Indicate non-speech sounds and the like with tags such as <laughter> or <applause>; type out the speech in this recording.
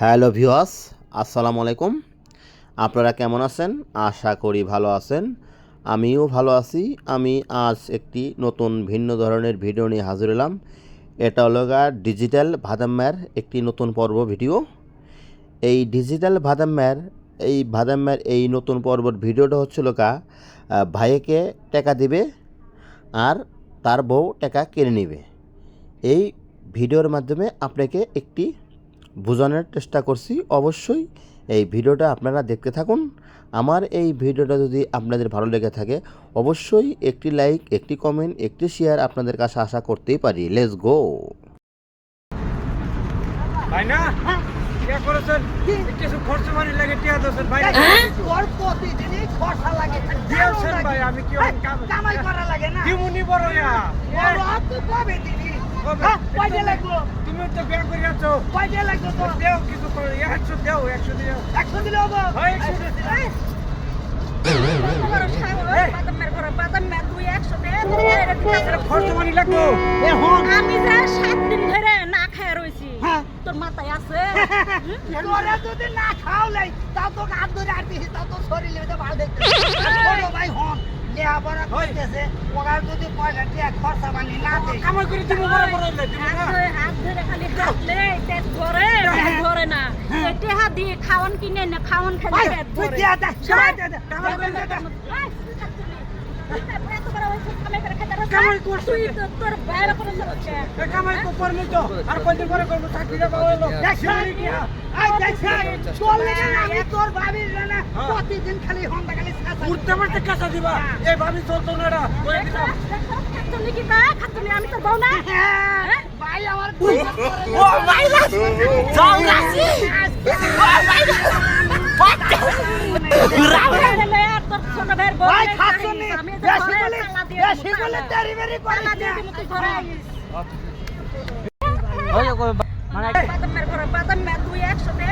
Hello ভিওয়াস আসসালামু আলাইকুম। আপনারা কেমন আছেন? আশা করি ভালো আছেন। আমিও ভালো আছি। আমি আজ একটি নতুন ভিন্ন ধরনের ভিডিও নিয়ে হাজির হলাম। এটা হলো ডিজিটাল ভাদাম্যার একটি নতুন পর্ব ভিডিও। এই ডিজিটাল ভাদাম্যার এই ভাদাম্যার এই নতুন পর্বর ভিডিওটা হচ্ছিল কা ভাইকে টাকা দিবে আর তার বউ টাকা কেড়ে নেবে। এই ভিডিওর মাধ্যমে আপনাকে একটি বোঝানোর চেষ্টা করছি। অবশ্যই এই ভিডিওটা আপনারা দেখতে থাকুন। আমার এই ভিডিওটা যদি আপনাদের ভালো লেগে থাকে অবশ্যই একটি লাইক একটি কমেন্ট একটি শেয়ার আপনাদের কাছে আশা করতেই পারি। লেটস গো ভাই না টিয়া করেছেন? কিছু খরচ মানি লাগে টিয়া ভাই তোর প্রতিদিনই খরচা লাগে। দিয়েছেন ভাই? আমি কি হ্যাঁ, কামাই করা লাগে না। দিমুনি বড় বড় তুই কবে দিবি কবে? হ্যাঁ, কয়টা লাগল তুমি তো বিয়া করে আছো। কয়টা লাগল তোর দেও কিছু করে একশো দেও একশো দিও। একশো দিলে হব? একশো লাগবো। আমি যে সাত দিন ধরে না খেয়ে রয়েছি হ্যাঁ। তোর মাথায় আছে? <laughs> তোরা যদি না খাওয়ালাই তাও তো হাত ধরে আর দিছি তাও তো শরীরে তো ভালো দেখতে। হন করতেছে ওরা যদি পয়সা দিয়ে খরচা বানি না দেয়। কামাই করে দিব বড় বড় হাত ধরে খালি হাতলে পেট ধরে পেট ধরে না। পেটে হাত দিয়ে খাওয়ান কিনে না খাওয়ান খেলে পেট ধরে দিয়া দে সবাই দিয়া দে কামাই করে দে। এই, এত বড় হয়েছে, কামাই করে খেতে পারছ? কামাই করছে। তুই তো তোর বাইরে করে চলছে কামাই তো তো। আর কয়দিন পরে করব? চাকরি দেবো হলো। দেখছেন? এই দেখছেন? না না হ্যাঁ। প্রতিদিন খালি হন্ডা খালি উঠতে পারতে কাঁচা দিবা। এই ভাবি চলতো না এটা করে খাতুনি কি তা? খাতুনি আমি তোর বউ না? হ্যাঁ, ভাই আমার না। ও ভাই যাও তোর ছোট ভাইয়ের বউ ভাই বেশি বলে। তেরি বেরি করিস তালা দিয়ে না। দেবো, তুই